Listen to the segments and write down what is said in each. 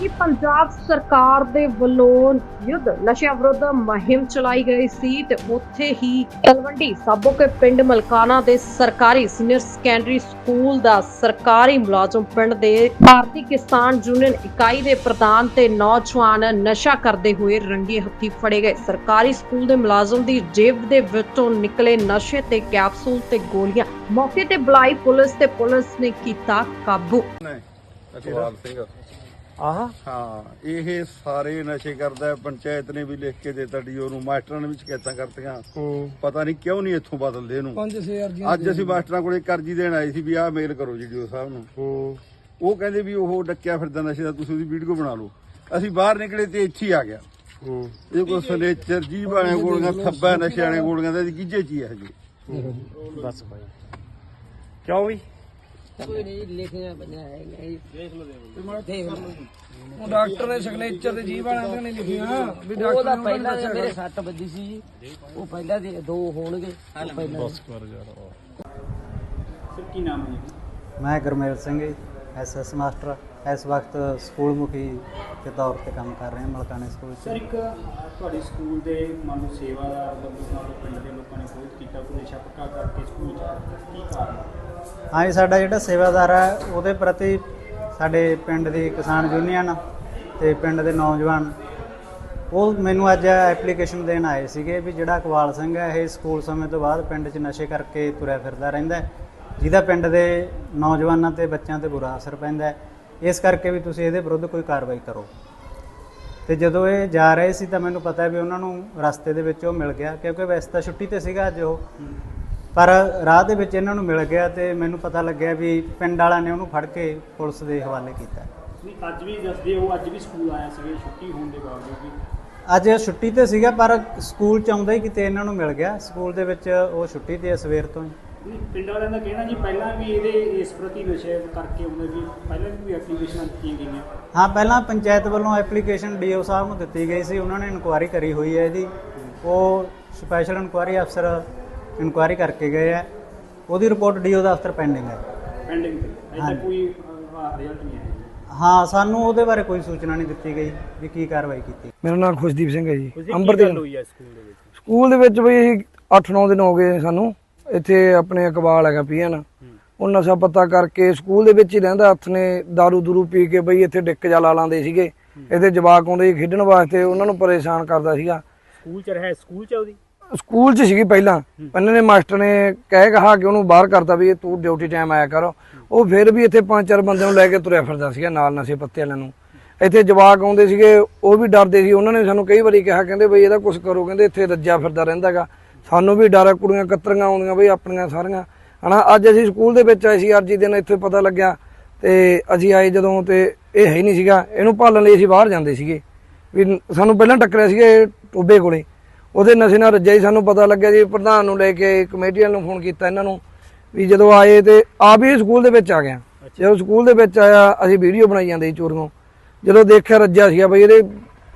ਕਿ ਪੰਜਾਬ ਸਰਕਾਰ ਦੇ ਵੱਲੋਂ ਯੁੱਧ ਨਸ਼ਾ ਵਿਰੁੱਧ ਮੁਹਿੰਮ ਚਲਾਈ ਗਈ ਸੀ ਤੇ ਉੱਥੇ ਹੀ ਤਲਵੰਡੀ ਸਾਬੋ ਕੇ ਪਿੰਡ ਮਲਕਾਨਾ ਦੇ ਸਰਕਾਰੀ ਸੀਨੀਅਰ ਸੈਕੰਡਰੀ ਸਕੂਲ ਦਾ ਸਰਕਾਰੀ ਮੁਲਾਜ਼ਮ ਪਿੰਡ ਦੇ ਭਾਰਤੀ ਕਿਸਾਨ ਯੂਨੀਅਨ ਇਕਾਈ ਦੇ ਪ੍ਰਧਾਨ ਤੇ ਨੌਜਵਾਨ ਨਸ਼ਾ ਕਰਦੇ ਹੋਏ ਰੰਗੇ ਹੱਥੀ ਫੜੇ ਗਏ। ਸਰਕਾਰੀ ਸਕੂਲ ਦੇ ਮੁਲਾਜ਼ਮ ਦੀ ਜੇਬ ਦੇ ਵਿੱਚੋਂ ਨਿਕਲੇ ਨਸ਼ੇ ਤੇ ਕੈਪਸੂਲ ਤੇ ਗੋਲੀਆਂ। ਮੌਕੇ ਤੇ ਬੁਲਾਈ ਪੁਲਿਸ ਤੇ ਪੁਲਿਸ ਨੇ ਕੀਤਾ ਕਾਬੂ। ਅਕਵਾਲ ਸਿੰਘ। ਆਹ। ਹਾਂ ਇਹ ਸਾਰੇ ਨਸ਼ੇ ਕਰਦਾ ਹੈ। ਪੰਚਾਇਤ ਨੇ ਵੀ ਲਿਖ ਕੇ ਦਿੱਤਾ ਡੀਓ ਨੂੰ ਮਾਸਟਰਾਂ ਨੇ ਵੀ ਸ਼ਿਕਾਇਤਾਂ ਕਰਤੀਆਂ। ਹੂੰ। ਪਤਾ ਨਹੀਂ ਕਿਉਂ ਨਹੀਂ ਇੱਥੋਂ ਬਦਲਦੇ ਇਹਨੂੰ। 5000 ਅਰਜ਼ੀਆਂ ਅੱਜ ਅਸੀਂ ਮਾਸਟਰਾਂ ਕੋਲੇ ਕਰਜੀ ਦੇਣ ਆਏ ਸੀ ਵੀ ਆਹ ਮੇਲ ਕਰੋ ਜੀ ਡੀਓ ਸਾਹਿਬ ਨੂੰ। ਹੂੰ। ਉਹ ਕਹਿੰਦੇ ਵੀ ਉਹ ਡੱਕਿਆ ਫਿਰਦਾ ਨਸ਼ੇ ਦਾ ਤੁਸੀਂ ਉਹਦੀ ਵੀਡੀਓ ਬਣਾ ਲਓ। ਅਸੀਂ ਬਾਹਰ ਨਿਕਲੇ ਤੇ ਇੱਥੇ ਹੀ ਆ ਗਿਆ। ਹੂੰ। ਇਹ ਕੋ ਸਨੇਚਰ ਜੀ ਵਾਲੇ ਗੋਲੀਆਂ ਥੱਬਾ ਨਸ਼ੇ ਵਾਲੇ ਗੋਲੀਆਂ ਦਾ ਗਿੱਜੇ ਚ ਹੀ ਹੈ। ਜੀ ਬਸ ਭਾਈ। ਕਿਉਂ ਵੀ? ਕੋਈ ਨਹੀਂ ਲਿਖਿਆ ਬਣਿਆ ਹੈ ਨਹੀਂ। ਦੇਖ ਲਓ ਦੇਖ ਲਓ। ਉਹ ਡਾਕਟਰ ਨੇ ਸਿਗਨੇਚਰ ਤੇ ਜੀ ਵਾਲਿਆਂ ਤੇ ਨਹੀਂ ਲਿਖੀਆਂ ਵੀ ਉਹਦਾ ਡਾਕਟਰ ਨੇ ਪਹਿਲਾਂ ਦੇ ਮੇਰੇ ਸੱਟ ਵੱਜੀ ਸੀ ਉਹ ਪਹਿਲਾਂ ਦੇ ਦੋ ਹੋਣਗੇ ਉਹ ਪਹਿਲਾਂ ਮੈਂ ਗੁਰਮੇਲ ਸਿੰਘ ਜੀ ਐਸਐਸ ਮਾਸਟਰ ਇਸ ਵਕਤ ਸਕੂਲ ਮੁਖੀ ਦੇ ਤੌਰ ਤੇ ਕੰਮ ਕਰ ਰਿਹਾ ਮਲਕਾਨੇ ਸਕੂਲ ਸਰ ਚ ਇੱਕ ਤੁਹਾਡੇ ਸਕੂਲ ਦੇ ਮੰਨ ਲਓ ਸੇਵਾਦਾਰ ਵੱਲੋਂ ਨਾਲ ਪਿੰਡ ਦੇ ਲੋਕਾਂ ਨੇ ਵਿਰੋਧ ਕੀਤਾ ਕੋਈ ਨਸ਼ਾ ਪੱਕਾ ਕਰਕੇ ਸਕੂਲ ਚ ਕੀ ਕਾਰਨ? ਹਾਂਜੀ, ਸਾਡਾ ਜਿਹੜਾ ਸੇਵਾਦਾਰ ਹੈ ਉਹਦੇ ਪ੍ਰਤੀ ਸਾਡੇ ਪਿੰਡ ਦੀ ਕਿਸਾਨ ਯੂਨੀਅਨ ਤੇ ਪਿੰਡ ਦੇ ਨੌਜਵਾਨ, ਉਹ ਮੈਨੂੰ ਅੱਜ ਐਪਲੀਕੇਸ਼ਨ ਦੇਣ ਆਏ ਸੀਗੇ ਵੀ ਜਿਹੜਾ ਕਵਾਲ ਸਿੰਘ ਹੈ, ਇਹ ਸਕੂਲ ਸਮੇਂ ਤੋਂ ਬਾਅਦ ਪਿੰਡ 'ਚ ਨਸ਼ੇ ਕਰਕੇ ਤੁਰਿਆ ਫਿਰਦਾ ਰਹਿੰਦਾ ਜਿਹਦਾ ਪਿੰਡ ਦੇ ਨੌਜਵਾਨਾਂ ਤੇ ਬੱਚਿਆਂ ਤੇ ਬੁਰਾ ਅਸਰ ਪੈਂਦਾ ਇਸ ਕਰਕੇ ਵੀ ਤੁਸੀਂ ਇਹਦੇ ਵਿਰੁੱਧ ਕੋਈ ਕਾਰਵਾਈ ਕਰੋ। ਤੇ ਜਦੋਂ ਇਹ ਜਾ ਰਹੇ ਸੀ ਤਾਂ ਮੈਨੂੰ ਪਤਾ ਵੀ ਉਹਨਾਂ ਨੂੰ ਰਸਤੇ ਦੇ ਵਿੱਚ ਉਹ ਮਿਲ ਗਿਆ, ਕਿਉਂਕਿ ਵੈਸੇ ਤਾਂ ਛੁੱਟੀ ਤੇ ਸੀਗਾ ਅੱਜ ਉਹ। ਪਰ ਰਾਹ ਦੇ ਵਿੱਚ ਇਹਨਾਂ ਨੂੰ ਮਿਲ ਗਿਆ ਤੇ ਮੈਨੂੰ ਪਤਾ ਲੱਗਿਆ ਵੀ ਪਿੰਡ ਵਾਲਿਆਂ ਨੇ ਉਹਨੂੰ ਫੜ ਕੇ ਪੁਲਿਸ ਦੇ ਹਵਾਲੇ ਕੀਤਾ। ਨਹੀਂ ਅੱਜ ਵੀ ਦੱਸਦੇ ਹੋ ਅੱਜ ਵੀ ਸਕੂਲ ਆਇਆ ਸੀਗੇ ਛੁੱਟੀ ਹੋਣ ਦੇ ਬਾਵਜੂਦ ਵੀ। ਅੱਜ ਛੁੱਟੀ ਤੇ ਸੀਗਾ ਪਰ ਸਕੂਲ ਚ ਆਉਂਦਾ ਹੀ ਕਿਤੇ ਇਹਨਾਂ ਨੂੰ ਮਿਲ ਗਿਆ। ਸਕੂਲ ਦੇ ਵਿੱਚ ਉਹ ਛੁੱਟੀ ਤੇ ਸਵੇਰ ਤੋਂ ਹੀ। ਨਹੀਂ ਪਿੰਡ ਵਾਲਿਆਂ ਦਾ ਕਹਿਣਾ ਜੀ ਪਹਿਲਾਂ ਵੀ ਇਹਦੇ ਇਸ ਪ੍ਰਤੀ ਨਸ਼ੇ ਕਰਕੇ ਉਹਨੇ ਵੀ ਪਹਿਲਾਂ ਵੀ ਐਪਲੀਕੇਸ਼ਨਾਂ ਦਿੱਤੀਆਂ ਗਈਆਂ? ਹਾਂ ਪਹਿਲਾਂ ਪੰਚਾਇਤ ਵੱਲੋਂ ਐਪਲੀਕੇਸ਼ਨ ਡੀਓ ਸਾਹਿਬ ਨੂੰ ਦਿੱਤੀ ਗਈ ਸੀ। ਉਹਨਾਂ ਨੇ ਇਨਕੁਆਇਰੀ ਕਰੀ ਹੋਈ ਹੈ ਇਹਦੀ। ਉਹ ਸਪੈਸ਼ਲ ਇਨਕੁਆਇਰੀ ਅਫਸਰ ਇਨਕੁਆਇਰੀ ਕਰਕੇ ਗਏ ਹੈ ਉਹਦੀ ਰਿਪੋਰਟ ਡੀਓ ਦਫ਼ਤਰ ਪੈਂਡਿੰਗ ਹੈ। ਪੈਂਡਿੰਗ ਤੇ। ਅਜੇ। ਤੱਕ ਕੋਈ ਰਿਜ਼ਲਟ ਨਹੀਂ ਆਇਆ। ਹਾਂ ਸਾਨੂੰ ਉਹਦੇ ਬਾਰੇ ਕੋਈ ਸੂਚਨਾ ਨਹੀਂ ਦਿੱਤੀ ਗਈ ਵੀ ਕੀ ਕਾਰਵਾਈ ਕੀਤੀ। ਮੇਰਾ ਨਾਮ ਖੁਸ਼ਦੀਪ ਸਿੰਘ ਹੈ ਜੀ। ਦੀ ਹੋਈ ਹੈ ਸਕੂਲ ਦੇ ਵਿੱਚ? ਸਕੂਲ ਦੇ ਵਿੱਚ ਬਈ 8-9 ਦਿਨ ਹੋ ਗਏ ਸਾਨੂੰ। ਇੱਥੇ ਆਪਣੇ ਇਕਬਾਲ ਹੈਗਾ ਪੀਐਨ। ਉਹ ਨਸ਼ਾ ਪੱਤਾ ਕਰਕੇ ਸਕੂਲ ਦੇ ਵਿੱਚ ਹੀ ਰਹਿੰਦਾ। ਹੱਥ ਨੇ दारू ਦੂਰੂ ਪੀ ਕੇ ਬਈ ਇੱਥੇ ਡਿੱਕ ਜਾ ਲਾ ਲਾਂਦੇ ਸੀਗੇ। ਇਹਦੇ ਜਵਾਕ ਆਉਂਦੇ ਸੀ ਖੇਡਣ ਵਾਸਤੇ। ਉਹਨਾਂ ਨੂੰ ਪਰੇਸ਼ਾਨ ਕਰਦਾ ਸੀਗਾ। ਸਕੂਲ ਚ ਰਿਹਾ ਸਕੂਲ ਚ ਉਹਦੀ? ਸਕੂਲ 'ਚ ਸੀਗੀ ਪਹਿਲਾਂ। ਪਹਿਲਾਂ ਨੇ ਮਾਸਟਰ ਨੇ ਕਹਿ ਕਹਾ ਕਿ ਉਹਨੂੰ ਬਾਹਰ ਕਰਤਾ ਵੀ ਤੂੰ ਡਿਊਟੀ ਟਾਈਮ ਆਇਆ ਕਰ। ਉਹ ਫਿਰ ਵੀ ਇੱਥੇ ਪੰਜ ਚਾਰ ਬੰਦਿਆਂ ਨੂੰ ਲੈ ਕੇ ਤੁਰਿਆ ਫਿਰਦਾ ਸੀਗਾ ਨਾਲ ਨਸ਼ੇ ਪੱਤੇ ਵਾਲਿਆਂ ਨੂੰ। ਇੱਥੇ ਜਵਾਕ ਆਉਂਦੇ ਸੀਗੇ ਉਹ ਵੀ ਡਰਦੇ ਸੀ। ਉਹਨਾਂ ਨੇ ਸਾਨੂੰ ਕਈ ਵਾਰੀ ਕਿਹਾ ਕਹਿੰਦੇ ਬਈ ਇਹਦਾ ਕੁਝ ਕਰੋ ਕਹਿੰਦੇ ਇੱਥੇ ਰੱਜਿਆ ਫਿਰਦਾ ਰਹਿੰਦਾਗਾ ਸਾਨੂੰ ਵੀ ਡਰ ਆ, ਕੁੜੀਆਂ ਕਤਰੀਆਂ ਆਉਂਦੀਆਂ ਬਈ ਆਪਣੀਆਂ ਸਾਰੀਆਂ। ਹਨਾ ਅੱਜ ਅਸੀਂ ਸਕੂਲ ਦੇ ਵਿੱਚ ਆਏ ਸੀ ਅਰਜੀ ਦਿਨ ਇੱਥੇ ਪਤਾ ਲੱਗਿਆ। ਤੇ ਅਸੀਂ ਆਏ ਜਦੋਂ ਤੇ ਇਹ ਹੈ ਹੀ ਨਹੀਂ ਸੀਗਾ। ਇਹਨੂੰ ਭਾਲਣ ਲਈ ਅਸੀਂ ਬਾਹਰ ਜਾਂਦੇ ਸੀਗੇ। ਵੀ ਸਾਨੂੰ ਪਹਿਲਾਂ ਟੱਕਰਿਆ ਸੀਗਾ ਇਹ ਟੋਬੇ ਕੋਲੇ। ਉਹਦੇ ਨਸ਼ੇ ਨਾਲ ਰੱਜਿਆ ਹੀ ਸਾਨੂੰ ਪਤਾ ਲੱਗਿਆ ਜੀ ਪ੍ਰਧਾਨ ਨੂੰ ਲੈ ਕੇ ਕਮੇਟੀ ਵਾਲਿਆਂ ਨੂੰ ਫੋਨ ਕੀਤਾ ਇਹਨਾਂ ਨੂੰ ਵੀ ਜਦੋਂ ਆਏ ਤੇ ਆਪ ਹੀ ਸਕੂਲ ਦੇ ਵਿੱਚ ਆ ਗਿਆ ਜਦੋਂ ਸਕੂਲ ਦੇ ਵਿੱਚ ਆਇਆ ਅਸੀਂ ਵੀਡੀਓ ਬਣਾਈ ਜਾਂਦੇ ਸੀ ਚੋਰੀਆਂ ਜਦੋਂ ਦੇਖਿਆ ਰੱਜਿਆ ਸੀਗਾ ਬਈ ਇਹਦੇ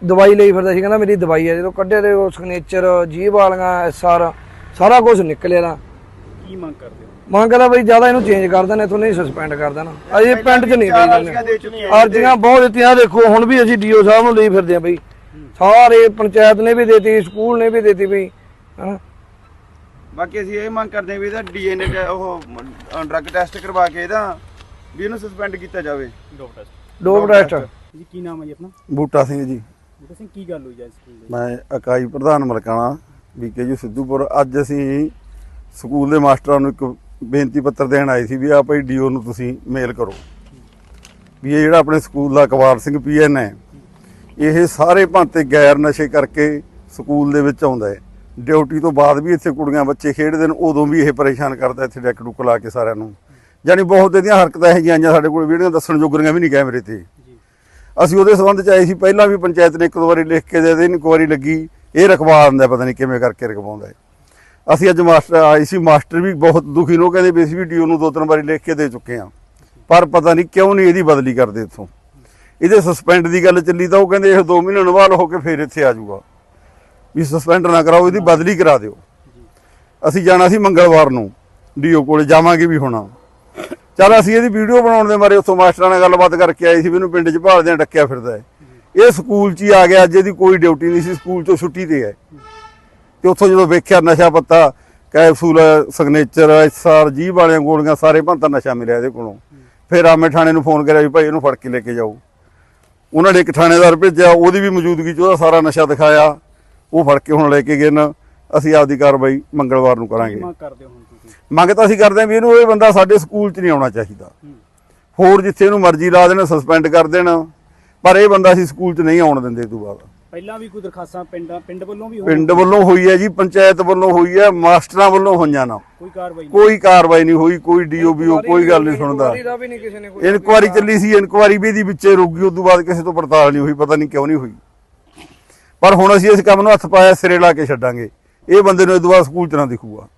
ਦਵਾਈ ਲਈ ਫਿਰਦਾ ਸੀ ਕਹਿੰਦਾ ਮੇਰੀ ਦਵਾਈ ਹੈ ਜਦੋਂ ਕੱਢਿਆ ਤੇ ਉਹ ਸਿਗਨੇਚਰ ਜੀਭ ਵਾਲੀਆਂ ਐਸਆਰ ਸਾਰਾ ਕੁਝ ਨਿਕਲਿਆ ਦਾ ਕੀ ਮੰਗ ਕਰਦੇ ਮੰਗ ਕਰਦਾ ਬਈ ਜ਼ਿਆਦਾ ਇਹਨੂੰ ਚੇਂਜ ਕਰ ਦੇਣਾ ਇਥੋਂ ਨਹੀਂ ਸਸਪੈਂਡ ਕਰ ਦੇਣਾ। ਅਜੇ ਪਿੰਡ 'ਚ ਨਹੀਂ ਬਈ ਅਰਜ਼ੀਆਂ ਬਹੁਤ ਦਿੱਤੀਆਂ ਦੇਖੋ ਹੁਣ ਵੀ ਅਸੀਂ ਡੀਓ ਸਾਹਿਬ ਨੂੰ ਲਈ ਫਿਰਦੇ ਆ ਬਈ। ਸਾਰੇ ਪੰਚਾਇਤ ਨੇ ਵੀ ਦੇਤੀ ਸਕੂਲ ਨੇ ਵੀ ਦੇਤੀ ਹਾਂ ਬਾਕੀ ਅਸੀਂ ਇਹ ਮੰਗ ਕਰਦੇ ਵੀ ਇਹਦਾ ਡੀਐਨਏ ਉਹ ਡਰੱਗ ਟੈਸਟ ਕਰਵਾ ਕੇ ਇਹਦਾ ਵੀ ਇਹਨੂੰ ਸਸਪੈਂਡ ਕੀਤਾ ਜਾਵੇ। ਡੋਪ ਟੈਸਟ ਜੀ ਕੀ ਨਾਮ ਹੈ ਜੀ ਆਪਣਾ? ਬੂਟਾ ਸਿੰਘ ਜੀ। ਬੇਟਾ ਸਿੰਘ ਕੀ ਗੱਲ ਹੋਈ ਹੈ ਸਕੂਲ ਦੇ ਮੈਂ ਇਕਾਈ ਪ੍ਰਧਾਨ ਮਲਕਾਣਾ ਬੀਕੇ ਸਿੱਧੂਪੁਰ। ਅੱਜ ਅਸੀਂ ਸਕੂਲ ਦੇ ਮਾਸਟਰਾਂ ਨੂੰ ਇੱਕ ਬੇਨਤੀ ਪੱਤਰ ਦੇਣ ਆਏ ਸੀ ਵੀ ਆ ਭਾਈ ਡੀਓ ਨੂੰ ਤੁਸੀਂ ਮੇਲ ਕਰੋ। ਵੀ ਇਹ ਜਿਹੜਾ ਆਪਣੇ ਸਕੂਲ ਦਾ ਕਵਾਰ ਸਿੰਘ ਪੀਐਨ ਹੈ ਇਹ ਸਾਰੇ ਭਾਂਤੇ ਗੈਰ ਨਸ਼ੇ ਕਰਕੇ ਸਕੂਲ ਦੇ ਵਿੱਚ ਆਉਂਦਾ ਹੈ। ਡਿਊਟੀ ਤੋਂ ਬਾਅਦ ਵੀ ਇੱਥੇ ਕੁੜੀਆਂ ਬੱਚੇ ਖੇਡਦੇ ਨੇ ਉਦੋਂ ਵੀ ਇਹ ਪਰੇਸ਼ਾਨ ਕਰਦਾ ਇੱਥੇ ਡੈਕ ਡੁੱਕ ਲਾ ਕੇ ਸਾਰਿਆਂ ਨੂੰ। ਯਾਨੀ ਬਹੁਤ ਇਹਦੀਆਂ ਹਰਕਤਾਂ ਇਹੋ ਜਿਹੀਆਂ ਆਈਆਂ ਸਾਡੇ ਕੋਲ ਵੀਡੀਓ ਦੱਸਣ ਜੋਗਰੀਆਂ ਵੀ ਨਹੀਂ ਕੈਮਰੇ ਤੇ। ਅਸੀਂ ਉਹਦੇ ਸੰਬੰਧ ਚ ਆਏ ਸੀ ਪਹਿਲਾਂ ਵੀ ਪੰਚਾਇਤ ਨੇ ਇੱਕ ਦੋ ਵਾਰੀ ਲਿਖ ਕੇ ਦੇ ਦੇ ਇਨਕੁਆਰੀ ਲੱਗੀ ਇਹ ਰਖਵਾ ਦਿੰਦਾ ਪਤਾ ਨਹੀਂ ਕਿਵੇਂ ਕਰਕੇ ਰਖਵਾਉਂਦਾ ਅਸੀਂ ਅੱਜ ਮਾਸਟਰ ਆਏ ਸੀ ਮਾਸਟਰ ਵੀ ਬਹੁਤ ਦੁਖੀ ਨੇ ਉਹ ਕਹਿੰਦੇ ਵੀ ਅਸੀਂ ਵੀ ਡੀਓ ਨੂੰ ਦੋ ਤਿੰਨ ਵਾਰੀ ਲਿਖ ਕੇ ਦੇ ਚੁੱਕੇ ਹਾਂ। ਪਰ ਪਤਾ ਨਹੀਂ ਕਿਉਂ ਨਹੀਂ ਇਹਦੀ ਬਦਲੀ ਕਰਦੇ ਇੱਥੋਂ। ਇਹਦੇ ਸਸਪੈਂਡ ਦੀ ਗੱਲ ਚੱਲੀ ਤਾਂ ਉਹ ਕਹਿੰਦੇ ਇਹ 2 ਮਹੀਨੇ ਨਵਾਲ ਹੋ ਕੇ ਫੇਰ ਇੱਥੇ ਆ ਜਾਊਗਾ। ਵੀ ਸਸਪੈਂਡ ਨਾ ਕਰਾਓ, ਇਹਦੀ ਬਦਲੀ ਕਰਾ ਦਿਓ। ਅਸੀਂ ਜਾਣਾ ਸੀ ਮੰਗਲਵਾਰ ਨੂੰ, ਡੀਓ ਕੋਲੇ ਜਾਵਾਂਗੇ ਵੀ ਹੋਣਾ। ਚੱਲ ਅਸੀਂ ਇਹਦੀ ਵੀਡੀਓ ਬਣਾਉਣ ਦੇ ਬਾਰੇ ਉੱਥੋਂ ਮਾਸਟਰਾਂ ਨਾਲ ਗੱਲਬਾਤ ਕਰਕੇ ਆਏ ਸੀ ਵੀ ਇਹਨੂੰ ਪਿੰਡ 'ਚ ਭਾਲਦਿਆਂ ਡੱਕਿਆ ਫਿਰਦਾ ਹੈ। ਇਹ ਸਕੂਲ 'ਚ ਹੀ ਆ ਗਿਆ, ਅੱਜ ਇਹਦੀ ਕੋਈ ਡਿਊਟੀ ਨਹੀਂ ਸੀ, ਸਕੂਲ 'ਚੋਂ ਛੁੱਟੀ ਤੇ ਹੈ। ਤੇ ਉੱਥੋਂ ਜਦੋਂ ਵੇਖਿਆ ਨਸ਼ਾ ਪੱਤਾ, ਕੈਪਸੂਲ ਸਿਗਨੇਚਰ ਐਸਆਰ ਜੀ ਵਾਲੀਆਂ ਗੋਲੀਆਂ, ਸਾਰੇ ਭੰਤਾ ਨਸ਼ਾ ਮਿਲਿਆ ਇਹਦੇ ਕੋਲੋਂ। ਫਿਰ ਆਮੇ ਥਾਣੇ ਨੂੰ ਫੋਨ ਕਰਿਆ ਵੀ ਭਾਈ ਇਹਨੂੰ ਫੜ ਕੇ ਲੈ ਕੇ ਜਾਓ। ਉਹਨਾਂ ਨੇ ਇੱਕ ਥਾਣੇਦਾਰ ਭੇਜਿਆ ਉਹਦੀ ਵੀ ਮੌਜੂਦਗੀ 'ਚ ਉਹਦਾ ਸਾਰਾ ਨਸ਼ਾ ਦਿਖਾਇਆ। ਉਹ ਫੜ ਕੇ ਹੁਣ ਲੈ ਕੇ ਗਏ ਨਾ ਅਸੀਂ ਆਪਦੀ ਕਾਰਵਾਈ ਮੰਗਲਵਾਰ ਨੂੰ ਕਰਾਂਗੇ। ਮੰਗ ਕਰਦੇ ਹੋ ਹੁਣ ਤੁਸੀਂ? ਮੰਗ ਤਾਂ ਅਸੀਂ ਕਰਦੇ ਹਾਂ ਵੀ ਇਹਨੂੰ ਇਹ ਬੰਦਾ ਸਾਡੇ ਸਕੂਲ 'ਚ ਨਹੀਂ ਆਉਣਾ ਚਾਹੀਦਾ। ਹੋਰ ਜਿੱਥੇ ਇਹਨੂੰ ਮਰਜ਼ੀ ਲਾ ਦੇਣ ਸਸਪੈਂਡ ਕਰ ਦੇਣ। ਪਰ ਇਹ ਬੰਦਾ ਅਸੀਂ ਸਕੂਲ 'ਚ ਨਹੀਂ ਆਉਣ ਦਿੰਦੇ ਇਹ ਤੋਂ ਬਾਅਦ। ਪਹਿਲਾਂ ਵੀ ਕੋਈ ਦਰਖਾਸਤਾਂ ਪਿੰਡਾਂ ਪਿੰਡ ਵੱਲੋਂ ਵੀ ਹੋਈ ਪਿੰਡ ਵੱਲੋਂ ਹੋਈ ਹੈ ਜੀ ਪੰਚਾਇਤ ਵੱਲੋਂ ਹੋਈ ਹੈ ਮਾਸਟਰਾਂ ਵੱਲੋਂ ਹੋਈਆਂ ਨਾ। ਕੋਈ ਕਾਰਵਾਈ ਨਹੀਂ ਕੋਈ ਕਾਰਵਾਈ ਨਹੀਂ ਹੋਈ ਕੋਈ ਡੀਓਬੀਓ ਕੋਈ ਗੱਲ ਨਹੀਂ ਸੁਣਦਾ। ਇਨਕੁਆਰੀ ਦਾ ਵੀ ਨਹੀਂ ਕਿਸੇ ਨੇ ਕੋਈ ਇਨਕੁਆਰੀ ਚੱਲੀ ਸੀ ਇਨਕੁਆਰੀ ਵੀ ਇਹਦੀ ਵਿੱਚੇ ਰੁਕ ਗਈ ਉਸ ਤੋਂ ਬਾਅਦ ਕਿਸੇ ਤੋਂ ਪੜਤਾਲ ਨਹੀਂ ਹੋਈ ਪਤਾ ਨਹੀਂ ਕਿਉਂ ਨਹੀਂ ਹੋਈ। ਪਰ ਹੁਣ ਅਸੀਂ ਇਸ ਕੰਮ ਨੂੰ ਹੱਥ ਪਾਇਆ ਸਿਰੇ ਲਾ ਕੇ ਛੱਡਾਂਗੇ। ਇਹ ਬੰਦੇ ਨੂੰ ਇਸ ਤੋਂ ਬਾਅਦ ਸਕੂਲ ਚ ਨਾ ਦਿਖੂਗਾ।